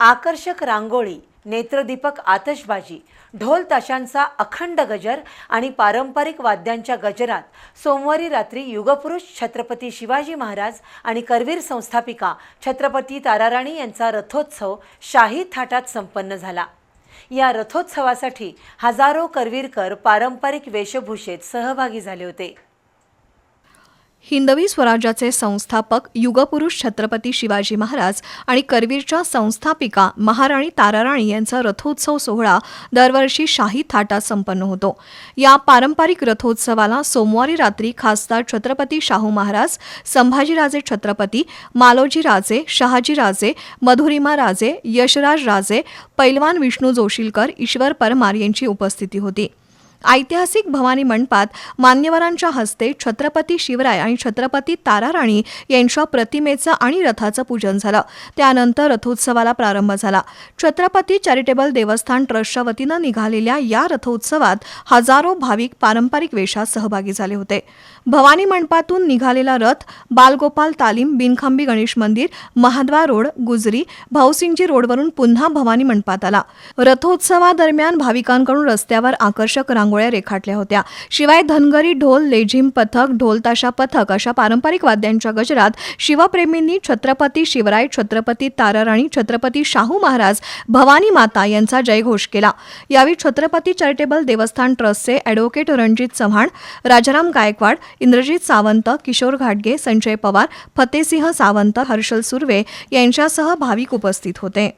आकर्षक रांगोळी नेत्रदीपक आतषबाजी ढोल ताशांचा अखंड गजर आणि पारंपरिक वाद्यांच्या गजरात सोमवारी रात्री युगपुरुष छत्रपती शिवाजी महाराज आणि करवीर संस्थापिका छत्रपती ताराराणी यांचा रथोत्सव शाही थाटात संपन्न झाला. या रथोत्सवासाठी हजारो करवीरकर पारंपरिक वेशभूषेत सहभागी झाले होते. हिंदवी स्वराज्याचे संस्थापक युगपुरुष छत्रपती शिवाजी महाराज आणि करवीरच्या संस्थापिका महाराणी ताराराणी यांचा रथोत्सव सोहळा दरवर्षी शाही थाटात संपन्न होतो. या पारंपरिक रथोत्सवाला सोमवारी रात्री खासदार छत्रपती शाहू महाराज संभाजीराजे छत्रपती मालोजी राजे शहाजी राजे मधुरिमा राजे यशराज राजे पैलवान विष्णू जोशीलकर ईश्वर परमार यांची उपस्थिती होती. ऐतिहासिक भवानी मंडपात मान्यवरांच्या हस्ते छत्रपती शिवराय आणि छत्रपती ताराराणी यांच्या प्रतिमेचं आणि रथाचं पूजन झालं. त्यानंतर रथोत्सवाला प्रारंभ झाला. छत्रपती चॅरिटेबल देवस्थान ट्रस्टच्या वतीनं निघालेल्या या रथोत्सवात हजारो भाविक पारंपरिक वेशात सहभागी झाले होते. भवानी मंडपातून निघालेला रथ बालगोपाल तालीम बिनखांबी गणेश मंदिर महाद्वार रोड गुजरी भाऊसिंगजी रोडवरून पुन्हा भवानी मंडपात आला. रथोत्सवादरम्यान भाविकांकडून रस्त्यावर आकर्षक रांगोळ्या रेखाटल्या होत्या. शिवाय धनगरी ढोल लेझिम पथक ढोलताशा पथक अशा पारंपरिक वाद्यांच्या गजरात शिवप्रेमींनी छत्रपती शिवराय छत्रपती ताराराणी छत्रपती शाहू महाराज भवानी माता यांचा जयघोष केला. यावेळी छत्रपती चॅरिटेबल देवस्थान ट्रस्टचे ॲडव्होकेट रणजित चव्हाण राजाराम गायकवाड इंद्रजित सावंत किशोर घाटगे संजय पवार फतेसिंह सावंत हर्षल सुर्वे यांच्यासह भाविक उपस्थित होते.